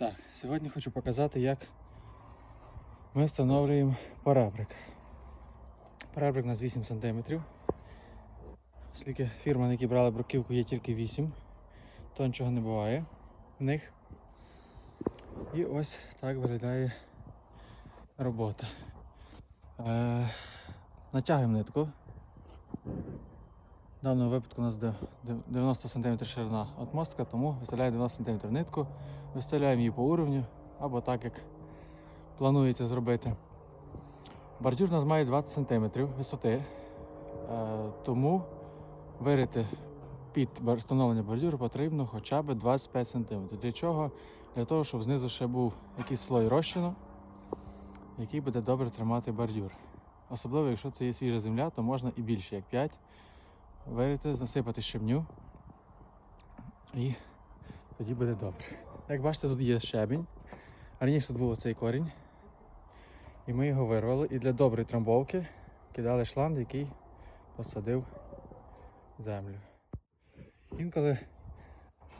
Так, сьогодні хочу показати, як ми встановлюємо поребрик. Поребрик у нас 8 см. Оскільки фірма, на якій брали бруківку, є тільки 8, то нічого не буває в них. І ось так виглядає робота. Е, натягуємо нитку. В даному випадку у нас де- де- 90 см ширина отмостка, тому виставляємо 90 см нитку, виставляємо її по уровню, або так як планується зробити. Бордюр у нас має 20 см висоти, е, тому вирити під встановлення бордюру потрібно хоча б 25 см. Для чого? Для того, щоб знизу ще був якийсь слой розчину, який буде добре тримати бордюр. Особливо, якщо це є свіжа земля, то можна і більше, як 5 вирити, засипати щебню і тоді буде добре. Як бачите, тут є щебінь. Раніше тут був оцей корінь. І ми його вирвали. І для доброї трамбовки кидали шланг, який посадив землю. Інколи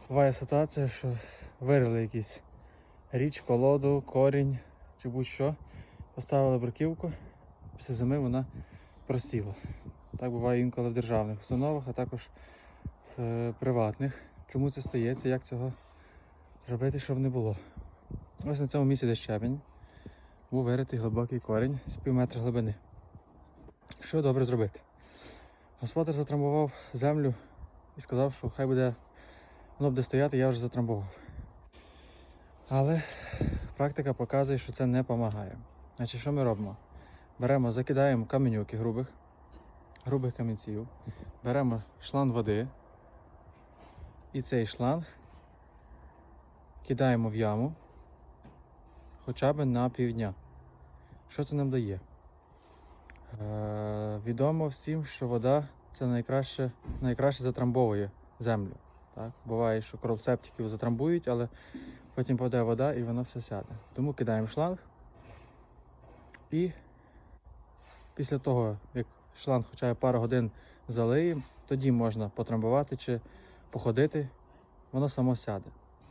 буває ситуація, що вирвали якийсь річ, колоду, корінь чи будь-що, поставили бруківку, після зими вона просіла. Так буває інколи в державних установах, а також в е, приватних. Чому це стається, як цього зробити, щоб не було? Ось на цьому місці, де щебень, був виритий глибокий корінь з пів метра глибини. Що добре зробити? Господар затрамбував землю і сказав, що хай буде воно буде стояти, я вже затрамбував. Але практика показує, що це не допомагає. Значить, що ми робимо? Беремо, закидаємо каменюки грубих, грубих камінців, беремо шланг води і цей шланг кидаємо в яму хоча б на півдня. Що це нам дає? Е, відомо всім, що вода це найкраще, найкраще затрамбовує землю. Так? Буває, що кров септиків затрамбують, але потім паде вода і воно все сяде. Тому кидаємо шланг і після того, як шланг хоча б пару годин залиємо, тоді можна потрамбувати чи походити, воно само сяде.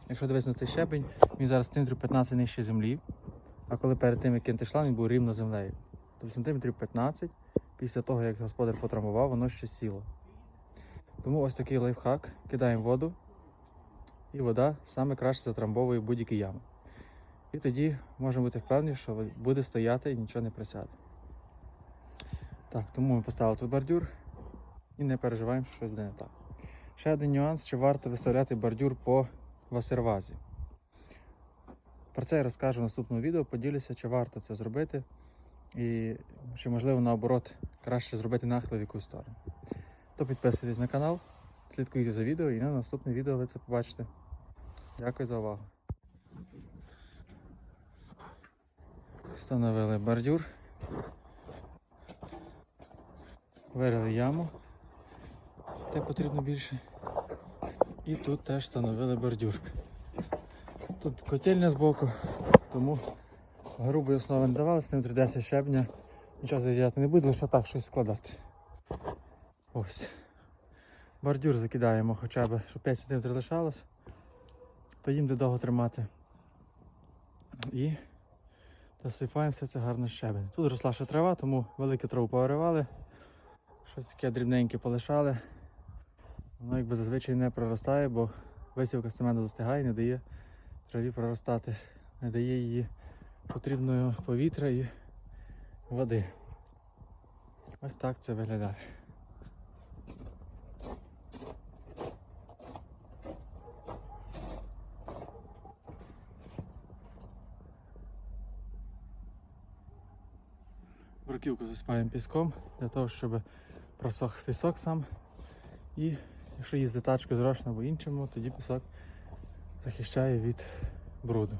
Якщо дивитися на цей щебень, він зараз сантиметрів 15 нижче землі, а коли перед тим, як кинути шланг, він був рівно землею. Тобто сантиметрів 15 після того, як господар потрамбував, воно ще сіло. Тому ось такий лайфхак. Кидаємо воду, і вода саме краще затрамбовує будь-які ями. І тоді можемо бути впевнені, що буде стояти і нічого не присяде. Так, тому ми поставили тут бордюр і не переживаємо, що щось буде не так. Ще один нюанс, чи варто виставляти бордюр по васервазі. Про це я розкажу в наступному відео, поділюся, чи варто це зробити, і чи можливо наоборот краще зробити нахил якусь сторону. То підписуйтесь на канал, слідкуйте за відео і на наступне відео ви це побачите. Дякую за увагу. Встановили бордюр. Вирили яму, де потрібно більше. І тут теж встановили бордюр. Тут котельня збоку, тому грубої основи не давали, з ним 10 щебня. Нічого заїжджати не буде, лише так щось складати. Ось. Бордюр закидаємо хоча б, щоб 5 см лишалось, то їм довго тримати. І засипаємо все це гарно щебень. Тут росла ще трава, тому велику траву повиривали. Щось таке дрібненьке полишали. Воно якби зазвичай не проростає, бо висівка семена застигає, не дає траві проростати, не дає її потрібного повітря і води. Ось так це виглядає. Бруківку засипаємо піском для того, щоб просох пісок сам. І якщо їздити тачкою з або іншому, тоді пісок захищає від бруду.